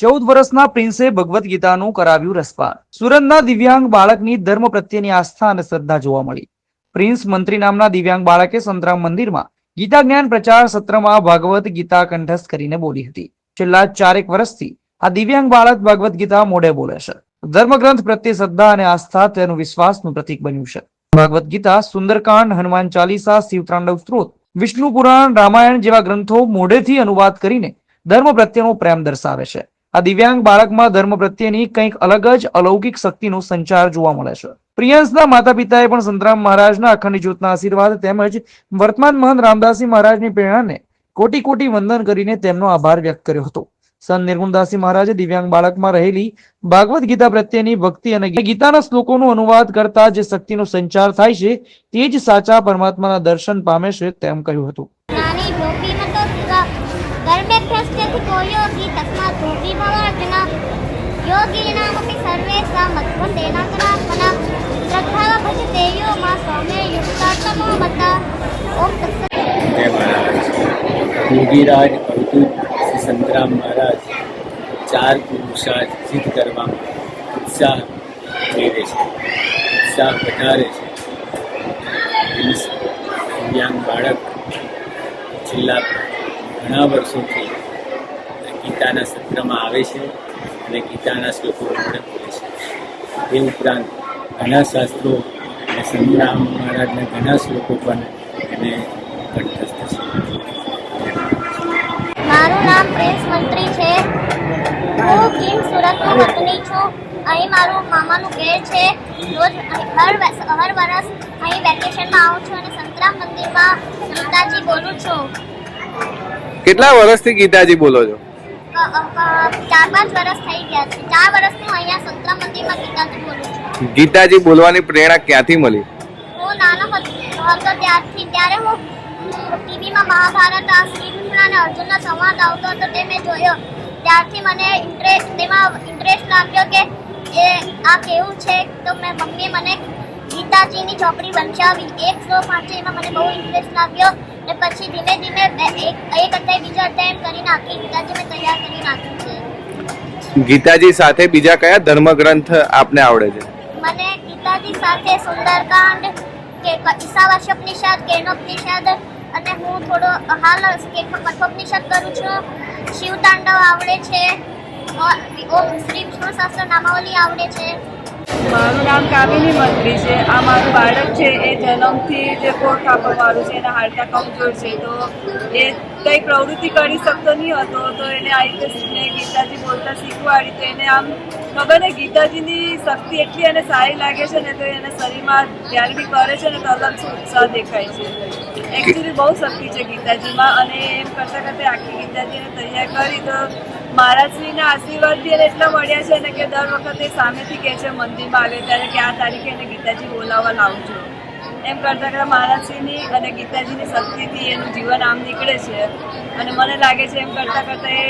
ચૌદ વર્ષના પ્રિન્સે ભગવદ્ ગીતાનું કરાવ્યું રસપાન. સુરતના દિવ્યાંગ બાળકની ધર્મ પ્રત્યેની આસ્થા અને શ્રદ્ધા જોવા મળી. પ્રિન્સ મંત્રી નામના દિવ્યાંગ બાળકે સંતરામ મંદિરમાં ગીતા જ્ઞાન પ્રચાર સત્રમાં ભાગવત ગીતા કંઠસ્થ કરીને બોલી હતી. છેલ્લા ચારેક વર્ષથી આ દિવ્યાંગ બાળક ભાગવત ગીતા મોઢે બોલે છે. ધર્મગ્રંથ પ્રત્યે શ્રદ્ધા અને આસ્થા તેનું વિશ્વાસનું પ્રતીક બન્યું છે. ભાગવત ગીતા, સુંદરકાંડ, હનુમાન ચાલીસા શિવતાંડવ સ્ત્રોત, વિષ્ણુ પુરાણ, રામાયણ જેવા ગ્રંથો મોઢેથી અનુવાદ કરીને ધર્મ પ્રત્યેનો પ્રેમ દર્શાવે છે. આ દિવ્યાંગ બાળકમાં ધર્મ પ્રત્યેની કંઈક અલગ જ અલૌકિક શક્તિનો સંચાર જોવા મળે છે. પ્રિયંશના માતા પિતાએ પણ સંતરામ મહારાજના અખંડ જ્યોતના આશીર્વાદ તેમજ વર્તમાન મહંત રામદાસી મહારાજની પ્રેરણાને કોટી કોટી વંદન કરીને તેમનો આભાર વ્યક્ત કર્યો હતો. સંત નિર્ગુણદાસી મહારાજે દિવ્યાંગ બાળકમાં રહેલી ભાગવત ગીતા પ્રત્યેની ભક્તિ અને ગીતાના શ્લોકોનું અનુવાદ કરતા જે શક્તિનો સંચાર થાય છે, તે જ સાચા પરમાત્માના દર્શન પામે છે તેમ કહ્યું હતું. ભ્રષ્ટેથી કો યોગી તસ્માત ધોબી ભવાર્જુન યોગીનામપી સર્વેષાં મધ્વં તેનાતરાત્મના શ્રદ્ધાવા ભજતે યો મા સૌમ્ય યુક્તાત્મો મતા ઓમ તત્સત યોગીરાજ અવધૂત શ્રી સંતરામ મહારાજ ચાર પુરુષાર્થ સિદ્ધ કરવામાં ઉત્સાહ મેળવે છે. ઉત્સાહ વધારે છે. દિવ્યાંગ બાળક છેલ્લા ઘણા વર્ષોથી ગીતાના સત્રમાં આવે છે અને ગીતાના શ્લોકો આપણે બોલે છે. એ ઉપરાંત ઘણા શાસ્ત્રો અને સંતરામ મહારાજના ઘણા શ્લોકો પણ એને કંઠસ્થ છે. મારું નામ પ્રેસ મંત્રી છે. હું કિમ સુરતનો વતની છું. અહીં મારું મામાનું ઘેર છે. રોજ હર હર વર્ષ અહીં વેકેશનમાં આવું છું અને સંતરામ મંદિરમાં ગીતાજી બોલું છું. કેટલા વર્ષથી ગીતાજી બોલો છો? ક- ચાર પાંચ વર્ષ થઈ ગયા ચાર વર્ષથી હું અહીંયા સંતરામ મંદિરમાં ગીતાજી બોલું છું. ગીતાજી બોલવાની પ્રેરણા ક્યાંથી મળી? હું નાનો હતો ત્યારથી ત્યારે હું ટીવીમાં મહાભારત આ શ્રી અને અર્જુનનો સંવાદ આવતો હતો તે મેં જોયો. ત્યારથી મને ઇન્ટરેસ્ટ તેમાં ઇન્ટરેસ્ટ લાગ્યો કે એ આ કેવું છે? તો મેં મમ્મીએ મને ગીતાજીની ચોપડી વંચાવી. એક વાંચી એમાં મને બહુ ઇન્ટરેસ્ટ લાગ્યો. ને પછી ધીમે ધીમે એક એક અધ્યાય બીજો અધ્યાય એમ કરીને આખી ગીતાજી મેં તૈયાર કરી નાખી છે. ગીતાજી સાથે બીજા કયા ધર્મગ્રંથ આપને આવડે છે? મને ગીતાજી સાથે સુંદરકાંડ કે ઈશાવાસ્યોપનિષદ કેનોપનિષદ અને હું થોડો હાલ કઠોપનિષદ કરું છું. શિવ તાંડવ આવડે છે. ઓમ શ્રી વિષ્ણુ સહસ્ત્ર નામાવલી આવડે છે. મારું નામ કામિની મંત્રી છે. આ મારું બાળક છે. એ જન્મથી જે પોટ કાપવાવાળું છે એના હાડકા કમજોર છે. તો એ કંઈ પ્રવૃત્તિ કરી શકતો નહીં હતો. તો એને આ રીતે મેં ગીતાજી બોલતા શીખવાડી તો એને આમ ખબર ને ગીતાજીની શક્તિ એટલી એને સારી લાગે છે ને તો એને શરીરમાં જ્યારે બી કરે છે ને તો અલગ ઉત્સાહ દેખાય છે. એકચ્યુઅલી બહુ શક્તિ છે ગીતાજીમાં અને એમ કરતાં કરતાં આખી ગીતાજીને તૈયાર કરી તો મહારાજશ્રીના આશીર્વાદ બી એને એટલા મળ્યા છે ને કે દર વખતે સામેથી કહે છે મંદિરમાં આવે ત્યારે કે આ તારીખે એને ગીતાજી બોલાવવા લાવજો. એમ કરતાં કરતાં મહારાજશ્રીની અને ગીતાજીની શક્તિથી એનું જીવન આમ નીકળે છે. અને મને લાગે છે એમ કરતાં કરતાં એ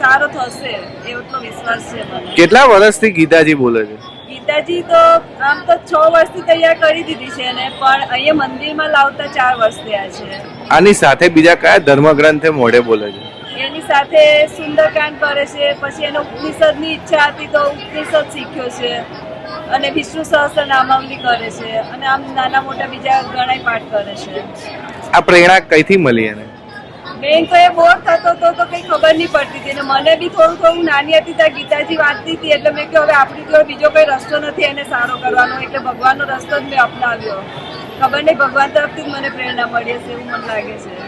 સારો થશે એટલો વિશ્વાસ છે મને. કેટલા વર્ષથી ગીતાજી બોલે છે? ગીતાજી તો આમ તો છ વર્ષથી તૈયાર કરી દીધી છે ને પણ અહીંયા મંદિરમાં લાવતા ચાર વર્ષ થયા છે. આની સાથે બીજા કયા ધર્મગ્રંથે મોઢે બોલે છે? એની સાથે સુંદરકાંડ કરે છે પછી એને ઉપનિષદની ઈચ્છા હતી તો ઉપનિષદ શીખ્યો છે અને વિષ્ણુ સહસ્ત્ર નામાવલી કરે છે અને આમ નાના મોટા બીજા ઘણા પાઠ કરે છે. આ પ્રેરણા કઈથી મળી એને? બેન તો એ બોર થતો હતો તો કંઈ ખબર નહીં પડતી હતી અને મને બી થોડું થોડું નાની હતી ત્યાં ગીતાજી વાંચતી હતી એટલે મેં કહ્યું હવે આપણી જોડે બીજો કોઈ રસ્તો નથી એને સારો કરવાનો એટલે ભગવાનનો રસ્તો જ મેં અપનાવ્યો. ખબર નહીં ભગવાન તરફથી જ મને પ્રેરણા મળી હશે એવું મને લાગે છે.